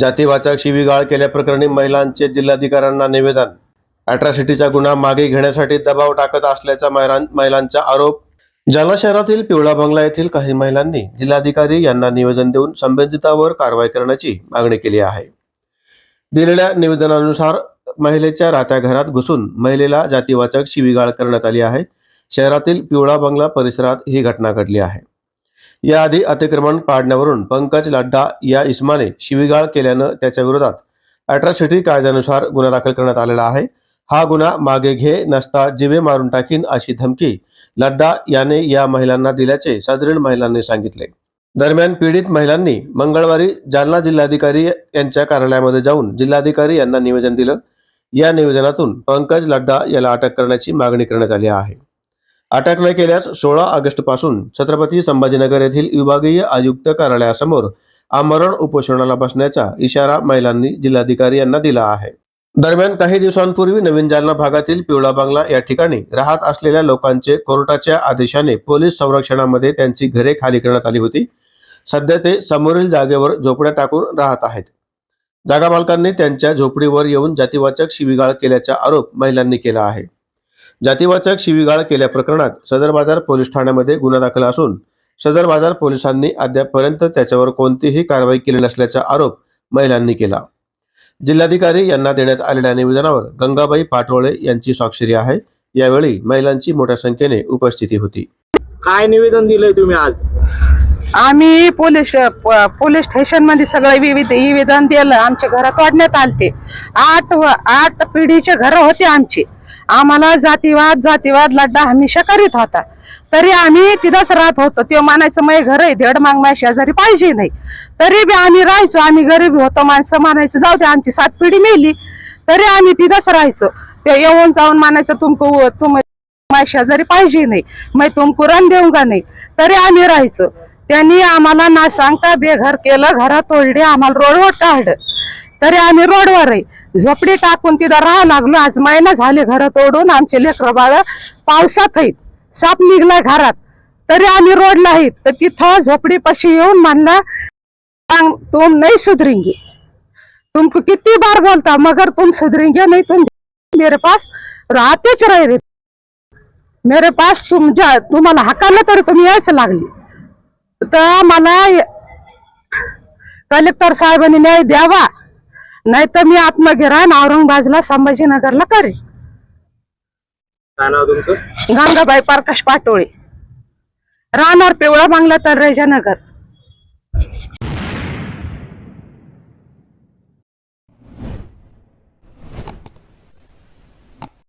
जातीवाचक शिवीगाळ केल्याप्रकरणी महिलांचे जिल्हाधिकाऱ्यांना निवेदन. अॅट्रॉसिटीचा गुन्हा मागे घेण्यासाठी दबाव टाकत असल्याचा महिलांचा आरोप. जालना शहरातील पिवळा बंगला येथील काही महिलांनी जिल्हाधिकारी यांना निवेदन देऊन संबंधितावर कारवाई करण्याची मागणी केली आहे. दिलेल्या निवेदनानुसार महिलेच्या राहत्या घरात घुसून महिलेला जातीवाचक शिवीगाळ करण्यात आली आहे. शहरातील पिवळा बंगला परिसरात ही घटना घडली आहे. याआधी अतिक्रमण पाडण्यावरून पंकज लाड्डा या इस्माने शिवीगाळ केल्यानं त्याच्या विरोधात अॅट्रॉसिटी कायद्यानुसार गुन्हा दाखल करण्यात आलेला आहे. हा गुन्हा मागे घे नसता जिवे मारून टाकीन अशी धमकी लड्डा याने या महिलांना दिल्याचे सदरील महिलांनी सांगितले. दरम्यान पीडित महिलांनी मंगळवारी जालना जिल्हाधिकारी यांच्या कार्यालयामध्ये जाऊन जिल्हाधिकारी यांना निवेदन दिलं. या निवेदनातून पंकज लड्डा याला अटक करण्याची मागणी करण्यात आली आहे. अटक न केल्यास सोळा ऑगस्टपासून छत्रपती संभाजीनगर येथील विभागीय आयुक्त कार्यालयासमोर आमरण उपोषणाला बसण्याचा इशारा महिलांनी जिल्हाधिकारी यांना दिला आहे. दरम्यान काही दिवसांपूर्वी नवीन जालना भागातील पिवळा बांगला या ठिकाणी राहत असलेल्या लोकांचे कोर्टाच्या आदेशाने पोलीस संरक्षणामध्ये त्यांची घरे खाली करण्यात आली होती. सध्या ते समोरील जागेवर झोपड्या टाकून राहत आहेत. जागा मालकांनी त्यांच्या झोपडीवर येऊन जातीवाचक शिवीगाळ केल्याचा आरोप महिलांनी केला आहे. जातीवाचक शिवीगाळ केल्या प्रकरणात सदर बाजार पोलीस ठाण्यामध्ये गुन्हा दाखल असून सदर बाजार पोलिसांनी अद्यापपर्यंत त्याच्यावर कोणतीही कारवाई केली नसल्याचा आरोप महिलांनी केला. जिल्हाधिकारी यांना देण्यात आलेल्या निवेदनावर गंगाबाई पाटोळे यांची स्वाक्षरी आहे. यावेळी महिलांची मोठ्या संख्येने उपस्थिती होती. काय निवेदन दिलंय तुम्ही आज? आम्ही पोलीस पोलीस स्टेशनमध्ये सगळं विविध निवेदन दिलं. आमच्या घरात वाढण्यात आलते. आठ आठ पिढीचे घर होते आमचे. आम्हाला जातीवाद जातीवाद लड्डा हमेशा करीत होता. तरी आम्ही तिथंच राहत होतो. ते मानायचं माझे घर आहे देड माग माझ्या शेजारी पाहिजे नाही. तरी बी आम्ही राहायचो. आम्ही गरीब होतो माणसं मानायचं जाऊ दे आमची सात पिढी मेली. तरी आम्ही तिथंच राहायचो. ते येऊन जाऊन मानायचं तुमको तुम माझ्या शेजारी पाहिजे नाही. मग तुमको रन देऊ का नाही? तरी आम्ही राहायचो. त्यांनी आम्हाला ना सांगता बेघर केलं घरात तोडले आम्हाला रोडवर काढलं. तरी आम्ही रोडवर आहे. झोपडी टाकून तिथं राहा लागलो. आज महिना झाले घर तोडून आमचे लेकर बाळ पावसात आहेत. साप निघलाय घरात. तरी आम्ही रोडला आहेत तर तिथं झोपडी पाशी येऊन म्हणला "सांग, तुम नाही सुधरेंगे. तुमको किती बार बोलता? मगर तुम सुधरेंगे नाही तुम मेरे पास राहतेच रहे रे मेरे पास तुम तुम्हाला हकाला तरी तुम्ही यायच लागली. तर मला कलेक्टर साहेबांनी न्याय द्यावा. नाही तर मी आत्मगिरान औरंगाबादला संभाजीनगरला करेन. काय नाव तुमचं? गंगाबाई प्रकाश पाटोळे. राहणार पिवळा बांगला तर नगर